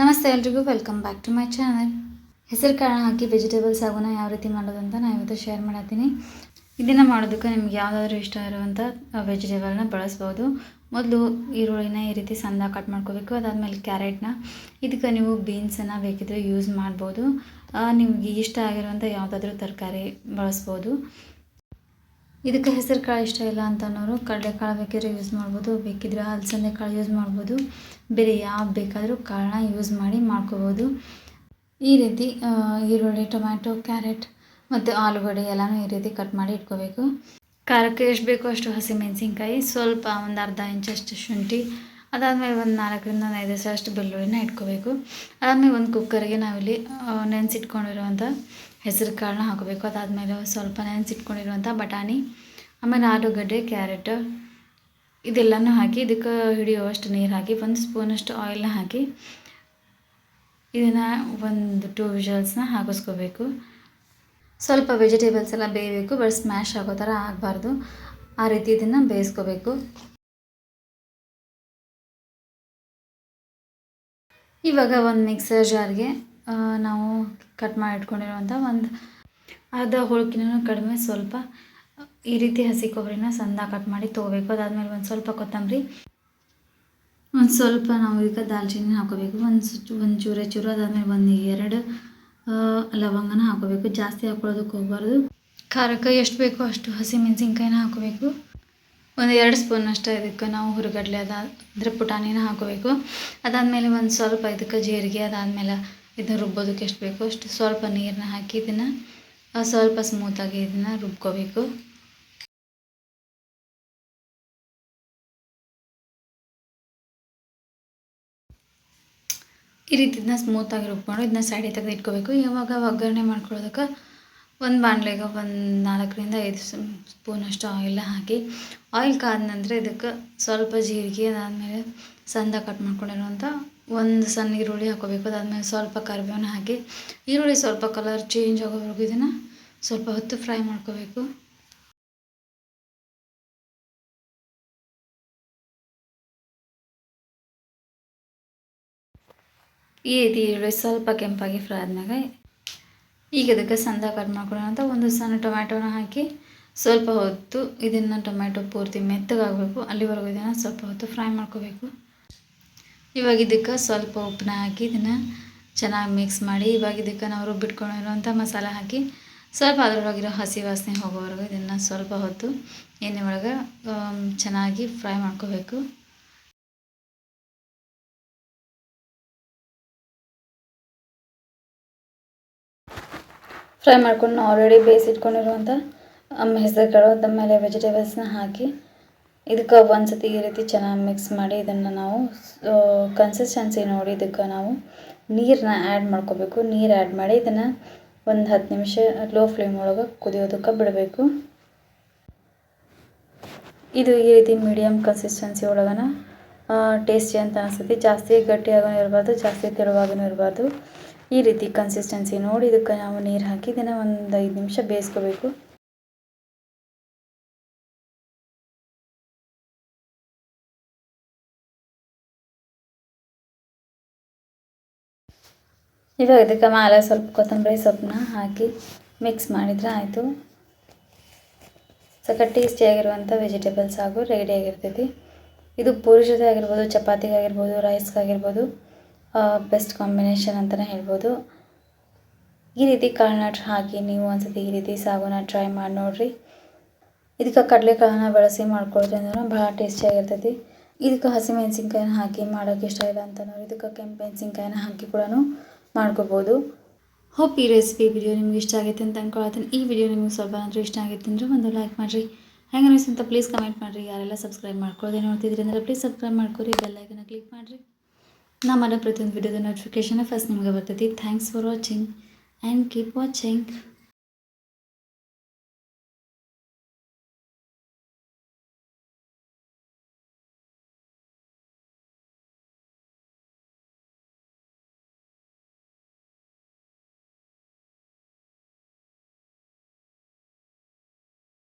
ನಮಸ್ತೆ ಎಲ್ರಿಗೂ welcome back to my channel ಹೆಸರು ಕಾಳು ಹಾಕಿ ವೆಜಿಟೇಬಲ್ ಸಾಗುನ ಯಾವ ರೀತಿ ಮಾಡೋದು ಅಂತ ನಾನು ಇವತ್ತು ಶೇರ್ ಮಾಡತ್ತೀನಿ. ಇದನ್ನು ಮಾಡೋದಕ್ಕೆ ನಿಮ್ಗೆ ಯಾವುದಾದ್ರೂ ಇಷ್ಟ ಇರುವಂಥ ವೆಜಿಟೇಬಲ್ನ ಬಳಸ್ಬೋದು. ಮೊದಲು ಈರುಳ್ಳಿನ ಈ ರೀತಿ ಸಣ್ಣ ಕಟ್ ಮಾಡ್ಕೋಬೇಕು. ಅದಾದಮೇಲೆ ಕ್ಯಾರೆಟ್ನ ಇದಕ್ಕೆ ನೀವು ಬೀನ್ಸನ್ನು ಬೇಕಿದ್ರೆ ಯೂಸ್ ಮಾಡ್ಬೋದು. ನಿಮ್ಗೆ ಇಷ್ಟ ಆಗಿರುವಂಥ ಯಾವುದಾದ್ರೂ ತರಕಾರಿ ಬಳಸ್ಬೋದು. ಇದಕ್ಕೆ ಹೆಸರು ಕಾಳು ಇಷ್ಟ ಇಲ್ಲ ಅಂತ ಅನ್ನೋರು ಕಡಲೆಕಾಳು ಬೇಕಿದ್ರೆ ಯೂಸ್ ಮಾಡ್ಬೋದು, ಬೇಕಿದ್ರೆ ಅಲಸಂದೆ ಕಾಳು ಯೂಸ್ ಮಾಡ್ಬೋದು. ಬೇರೆ ಯಾವ ಬೇಕಾದರೂ ಕಾಳನ್ನ ಯೂಸ್ ಮಾಡಿ ಮಾಡ್ಕೋಬೋದು. ಈ ರೀತಿ ಈರುಳ್ಳಿ, ಟೊಮ್ಯಾಟೊ, ಕ್ಯಾರೆಟ್ ಮತ್ತು ಆಲೂಗಡ್ಡೆ ಎಲ್ಲನೂ ಈ ರೀತಿ ಕಟ್ ಮಾಡಿ ಇಟ್ಕೋಬೇಕು. ಖಾರಕ್ಕೆ ಎಷ್ಟು ಬೇಕೋ ಅಷ್ಟು ಹಸಿಮೆಣಸಿನ್ಕಾಯಿ ಸ್ವಲ್ಪ ಒಂದು ಅರ್ಧ ಇಂಚಷ್ಟು ಶುಂಠಿ, ಅದಾದಮೇಲೆ ಒಂದು ನಾಲ್ಕರಿಂದ ಐದು ಅಷ್ಟು ಬೆಳ್ಳುಳ್ಳಿನ ಇಟ್ಕೋಬೇಕು. ಅದಾದಮೇಲೆ ಒಂದು ಕುಕ್ಕರ್ಗೆ ನಾವಿಲ್ಲಿ ನೆನೆಸಿಟ್ಕೊಂಡಿರುವಂಥ ಹೆಸರು ಕಾಳನ್ನ ಹಾಕಬೇಕು. ಅದಾದಮೇಲೆ ಸ್ವಲ್ಪ ನೆನೆಸಿಟ್ಕೊಂಡಿರುವಂಥ ಬಟಾಣಿ, ಆಮೇಲೆ ಆಲೂಗಡ್ಡೆ, ಕ್ಯಾರೆಟ್ ಇದೆಲ್ಲನೂ ಹಾಕಿ, ಇದಕ್ಕೆ ಹಿಡಿಯುವಷ್ಟು ನೀರು ಹಾಕಿ, ಒಂದು ಸ್ಪೂನಷ್ಟು ಆಯಿಲ್ನ ಹಾಕಿ ಇದನ್ನು ಒಂದು ಟೂ ವಿಷಲ್ಸ್ನ ಹಾಕಿಸ್ಕೋಬೇಕು. ಸ್ವಲ್ಪ ವೆಜಿಟೇಬಲ್ಸ್ ಎಲ್ಲ ಬೇಯಬೇಕು ಬಟ್ ಸ್ಮ್ಯಾಶ್ ಆಗೋ ಥರ ಆಗಬಾರ್ದು. ಆ ರೀತಿ ಇದನ್ನು ಬೇಯಿಸ್ಕೋಬೇಕು. ಇವಾಗ ಒಂದು ಮಿಕ್ಸರ್ ಜಾರ್ಗೆ ನಾವು ಕಟ್ ಮಾಡಿ ಇಟ್ಕೊಂಡಿರುವಂಥ ಒಂದು ಅರ್ಧ ಹೋಳ್ಕಿನೂ ಕಡಿಮೆ ಸ್ವಲ್ಪ ಈ ರೀತಿ ಹಸಿ ಕೊಬ್ಬರಿನ ಸಣ್ಣ ಕಟ್ ಮಾಡಿ ತೊಗೋಬೇಕು. ಅದಾದಮೇಲೆ ಒಂದು ಸ್ವಲ್ಪ ಕೊತ್ತಂಬರಿ, ಒಂದು ಸ್ವಲ್ಪ ನಾವು ಈಗ ದಾಲ್ಚಿನ್ನಿ ಹಾಕೋಬೇಕು. ಒಂದು ಒಂದು ಚೂರೆ ಚೂರು, ಅದಾದಮೇಲೆ ಒಂದು ಎರಡು ಲವಂಗನ ಹಾಕೋಬೇಕು. ಜಾಸ್ತಿ ಹಾಕೊಳ್ಳೋದಕ್ಕೆ ಹೋಗಬಾರ್ದು. ಖಾರಕ್ಕೆ ಎಷ್ಟು ಬೇಕೋ ಅಷ್ಟು ಹಸಿ ಮೆಣಸಿನ್ಕಾಯಿನ ಹಾಕೋಬೇಕು. ಒಂದು ಎರಡು ಸ್ಪೂನ್ ಅಷ್ಟು ಇದಕ್ಕೆ ನಾವು ಹುರುಗಡ್ಲೆ ಅದ ಅಂದರೆ ಪುಟಾಣಿನ ಹಾಕೋಬೇಕು. ಅದಾದಮೇಲೆ ಒಂದು ಸ್ವಲ್ಪ ಇದಕ್ಕೆ ಜೀರಿಗೆ, ಅದಾದಮೇಲೆ ಇದನ್ನ ರುಬ್ಬೋದಕ್ಕೆ ಎಷ್ಟು ಬೇಕೋ? ಅಷ್ಟು ಸ್ವಲ್ಪ ನೀರನ್ನ ಹಾಕಿ ಇದನ್ನು ಸ್ವಲ್ಪ ಸ್ಮೂತಾಗಿ ಇದನ್ನು ರುಬ್ಕೋಬೇಕು. ಈ ರೀತಿ ಇದನ್ನ ಸ್ಮೂತಾಗಿ ರುಬ್ಕೊಂಡು ಇದನ್ನ ಸೈಡಿಗೆ ತೆಗೆದು ಇಟ್ಕೋಬೇಕು. ಯಾವಾಗ ಒಗ್ಗರಣೆ ಮಾಡ್ಕೊಳ್ಳೋದಕ್ಕೆ ಒಂದು ಬಾಣಲೆಗೆ ಒಂದು ನಾಲ್ಕರಿಂದ ಐದು ಸ್ಪೂನಷ್ಟು ಆಯಿಲ್ ಹಾಕಿ ಆಯಿಲ್ ಕಾದ ನಂತರ ಇದಕ್ಕೆ ಸ್ವಲ್ಪ ಜೀರಿಗೆ ಅದಾದಮೇಲೆ ಸಂದ ಕಟ್ ಮಾಡ್ಕೊಂಡಿರುವಂಥ ಒಂದು ಸಣ್ಣ ಈರುಳ್ಳಿ ಹಾಕೋಬೇಕು ಅದಾದಮೇಲೆ ಸ್ವಲ್ಪ ಕರಿಬೇವನ್ನ ಹಾಕಿ, ಈರುಳ್ಳಿ ಸ್ವಲ್ಪ ಕಲರ್ ಚೇಂಜ್ ಆಗೋವರೆಗೂ ಇದನ್ನು ಸ್ವಲ್ಪ ಹೊತ್ತು ಫ್ರೈ ಮಾಡ್ಕೋಬೇಕು. ಈ ರೀತಿ ಈರುಳ್ಳಿ ಸ್ವಲ್ಪ ಕೆಂಪಾಗಿ ಫ್ರೈ ಆದಮ್ಯಾಗ, ಈಗ ಅದಕ್ಕೆ ಸಂದ ಕಟ್ ಅಂತ ಒಂದು ಸಣ್ಣ ಟೊಮ್ಯಾಟೋನ ಹಾಕಿ ಸ್ವಲ್ಪ ಹೊತ್ತು ಇದನ್ನು ಟೊಮ್ಯಾಟೊ ಪೂರ್ತಿ ಮೆತ್ತಗಾಗಬೇಕು. ಅಲ್ಲಿವರೆಗೂ ಇದನ್ನು ಸ್ವಲ್ಪ ಹೊತ್ತು ಫ್ರೈ ಮಾಡ್ಕೋಬೇಕು. ಇವಾಗ ಇದಕ್ಕೆ ಸ್ವಲ್ಪ ಉಪ್ಪನ್ನ ಹಾಕಿ ಇದನ್ನು ಚೆನ್ನಾಗಿ ಮಿಕ್ಸ್ ಮಾಡಿ, ಇವಾಗ ಇದಕ್ಕೆ ನಾವು ರುಬ್ಬಿಟ್ಕೊಂಡಿರುವಂಥ ಮಸಾಲ ಹಾಕಿ ಸ್ವಲ್ಪ ಅದರೊಳಗಿರೋ ಹಸಿ ವಾಸನೆ ಹೋಗೋವರೆಗೂ ಇದನ್ನು ಸ್ವಲ್ಪ ಹೊತ್ತು ಎಣ್ಣೆ ಒಳಗೆ ಚೆನ್ನಾಗಿ ಫ್ರೈ ಮಾಡ್ಕೋಬೇಕು. ಫ್ರೈ ಮಾಡ್ಕೊಂಡು ಆಲ್ರೆಡಿ ಬೇಯಿಸಿಟ್ಕೊಂಡಿರುವಂಥ ಹೆಸರು ಕಾಳು ಮೇಲೆ ವೆಜಿಟೇಬಲ್ಸ್ನ ಹಾಕಿ ಇದಕ್ಕೆ ಒಂದು ಸತಿ ಈ ರೀತಿ ಚೆನ್ನಾಗಿ ಮಿಕ್ಸ್ ಮಾಡಿ ಇದನ್ನು ನಾವು ಕನ್ಸಿಸ್ಟೆನ್ಸಿ ನೋಡಿ ಇದಕ್ಕೆ ನಾವು ನೀರನ್ನ ಆ್ಯಡ್ ಮಾಡ್ಕೋಬೇಕು. ನೀರು ಆ್ಯಡ್ ಮಾಡಿ ಇದನ್ನು ಒಂದು ಹತ್ತು ನಿಮಿಷ ಲೋ ಫ್ಲೇಮ್ ಒಳಗೆ ಕುದಿಯೋದಕ್ಕೆ ಬಿಡಬೇಕು. ಇದು ಈ ರೀತಿ ಮೀಡಿಯಮ್ ಕನ್ಸಿಸ್ಟೆನ್ಸಿ ಒಳಗನ ಟೇಸ್ಟಿ ಅಂತ ಅನಿಸ್ತೈತಿ. ಜಾಸ್ತಿ ಗಟ್ಟಿಯಾಗೂ ಇರಬಾರ್ದು, ಜಾಸ್ತಿ ತೆಳುವಾಗೂ ಇರಬಾರ್ದು. ಈ ರೀತಿ ಕನ್ಸಿಸ್ಟೆನ್ಸಿ ನೋಡಿ ಇದಕ್ಕೆ ನಾವು ನೀರು ಹಾಕಿ ಇದನ್ನು ಒಂದು ಐದು ನಿಮಿಷ ಬೇಯಿಸ್ಕೋಬೇಕು. ಇವಾಗ ಇದಕ್ಕೆ ಮೇಲೆ ಸ್ವಲ್ಪ ಕೊತ್ತಂಬರಿ ಸೊಪ್ಪನ್ನ ಹಾಕಿ ಮಿಕ್ಸ್ ಮಾಡಿದರೆ ಆಯಿತು. ಸಕ ಟೇಸ್ಟಿಯಾಗಿರುವಂಥ ವೆಜಿಟೇಬಲ್ಸ್ ಹಾಗೂ ರೆಡಿಯಾಗಿರ್ತೈತಿ ಇದು ಪೂರಿ ಜೊತೆ ಆಗಿರ್ಬೋದು ಚಪಾತಿಗಾಗಿರ್ಬೋದು ರೈಸ್ಗಾಗಿರ್ಬೋದು ಬೆಸ್ಟ್ ಕಾಂಬಿನೇಷನ್ ಅಂತಲೇ ಹೇಳ್ಬೋದು. ಈ ರೀತಿ ಕಾಳನ್ನ ಹಾಕಿ ನೀವು ಒಂದ್ಸತಿ ಈ ರೀತಿ ಸಾಗುನ ಟ್ರೈ ಮಾಡಿ ನೋಡಿರಿ. ಇದಕ್ಕೆ ಕಡಲೆಕಾಳನ್ನ ಬಳಸಿ ಮಾಡ್ಕೊಳ್ತೀನಿ ಭಾಳ ಟೇಸ್ಟಿಯಾಗಿರ್ತೈತಿ ಇದಕ್ಕೆ ಹಸಿಮೆಣಸಿನ್ಕಾಯಿನ ಹಾಕಿ ಮಾಡೋಕ್ಕೆ ಇಷ್ಟ ಇಲ್ಲ ಅಂತಂದ್ರೆ ಇದಕ್ಕೆ ಕೆಂಪು ಮೆಣಸಿನ್ಕಾಯಿನ ಹಾಕಿ ಕೂಡ ಮಾಡ್ಕೋಬೋದು. ಹೋಪ್ ಈ ರೆಸಿಪಿ ವಿಡಿಯೋ ನಿಮ್ಗೆ ಇಷ್ಟ ಆಗೈತೆ ಅಂತ ಅಂದ್ಕೊಳತ್ತೀನಿ ಈ ವಿಡಿಯೋ ನಿಮ್ಗೆ ಸ್ವಲ್ಪ ಏನಾದರೂ ಇಷ್ಟ ಆಗೈತೆ ಅಂದರೆ ಒಂದು ಲೈಕ್ ಮಾಡಿರಿ. ಹೆಂಗೆ ಅನ್ನಿಸ್ತು ಅಂತ ಪ್ಲೀಸ್ ಕಮೆಂಟ್ ಮಾಡಿರಿ. ಯಾರೆಲ್ಲ ಸಬ್ಸ್ಕ್ರೈಬ್ ಮಾಡ್ಕೊಳ್ಳೋದೇ ನೋಡ್ತಿದ್ರಿ ಅಂದರೆ ಪ್ಲೀಸ್ ಸಬ್ಸ್ಕ್ರೈಬ್ ಮಾಡ್ಕೊರಿ ಬೆಲ್ಲೈಕನ್ನ ಕ್ಲಿಕ್ ಮಾಡಿರಿ. ನಾ ಮಾಡೋ ಪ್ರತಿಯೊಂದು ವಿಡಿಯೋದ ನೋಟಿಫಿಕೇಷನ್ ಫಸ್ಟ್ ನಿಮಗೆ ಬರ್ತೈತಿ. Thanks for watching and keep watching